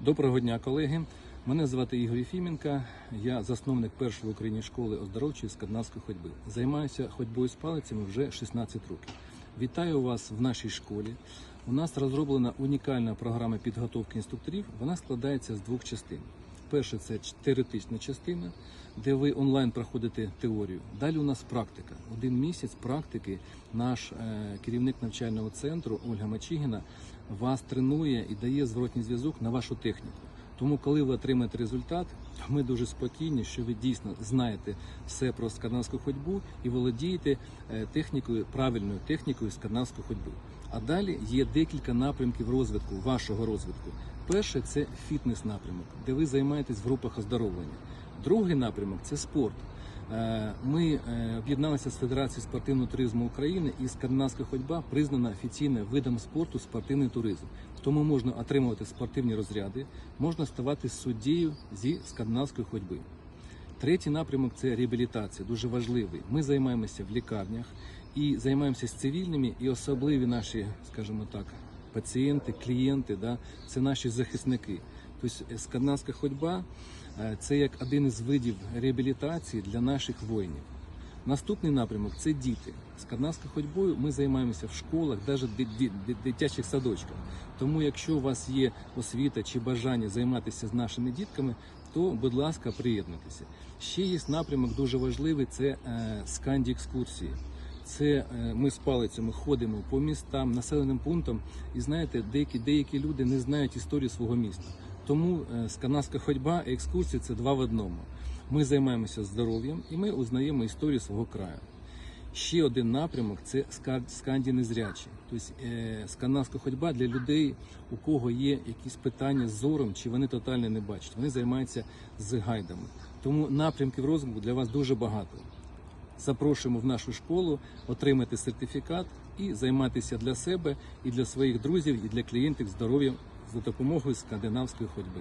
Доброго дня, колеги. Мене звати Ігор Єфіменко. Я засновник першої в Україні школи оздоровчої скандинавської ходьби. Займаюся ходьбою з палицями вже 16 років. Вітаю вас в нашій школі. У нас розроблена унікальна програма підготовки інструкторів. Вона складається з двох частин. Перше це теоретична частина, де ви онлайн проходите теорію. Далі у нас практика. Один місяць практики. Наш е, керівник навчального центру Ольга Мачігіна вас тренує і дає зворотній зв'язок на вашу техніку. Тому, коли ви отримаєте результат, то ми дуже спокійні, що ви дійсно знаєте все про скандинавську ходьбу і володієте е, технікою, правильною технікою скандинавської ходьби. А далі є декілька напрямків розвитку, вашого розвитку. Перше це фітнес напрямок, де ви займаєтесь в групах оздоровлення. Другий напрямок це спорт. Е, Ми е, об'єдналися з Федерацією спортивного туризму України і скандинавська ходьба признана офіційним видом спорту спортивний туризм. Тому можна отримувати спортивні розряди, можна ставати суддєю зі скандинавської ходьби. Третій напрямок це реабілітація, дуже важливий. Ми займаємося в лікарнях і займаємося з цивільними, і особливі наші, скажімо так, пацієнти, клієнти, да, це наші захисники. Тобто скандинавська ходьба е, це як один із видів реабілітації для наших воїнів. Наступний напрямок це діти. Скандинавською ходьбою ми займаємося в школах, навіть дитячих садочках. Тому, якщо у вас є освіта чи бажання займатися з нашими дітками, то, будь ласка, приєднуйтеся. Ще є напрямок дуже важливий це е, сканді екскурсії. Це е, ми з палицями ходимо по містам, населеним пунктам, і знаєте, деякі деякі люди не знають історію свого міста. Тому е, ходьба і екскурсії це два в одному. Ми займаємося здоров'ям і ми узнаємо історію свого краю. Ще один напрямок це сканді незрячі. Тобто е, скандинавська ходьба для людей, у кого є якісь питання з зором, чи вони тотально не бачать. Вони займаються з гайдами. Тому напрямків розвитку для вас дуже багато. Запрошуємо в нашу школу, отримати сертифікат і займатися для себе і для своїх друзів, і для клієнтів здоров'ям за допомогою скандинавської ходьби.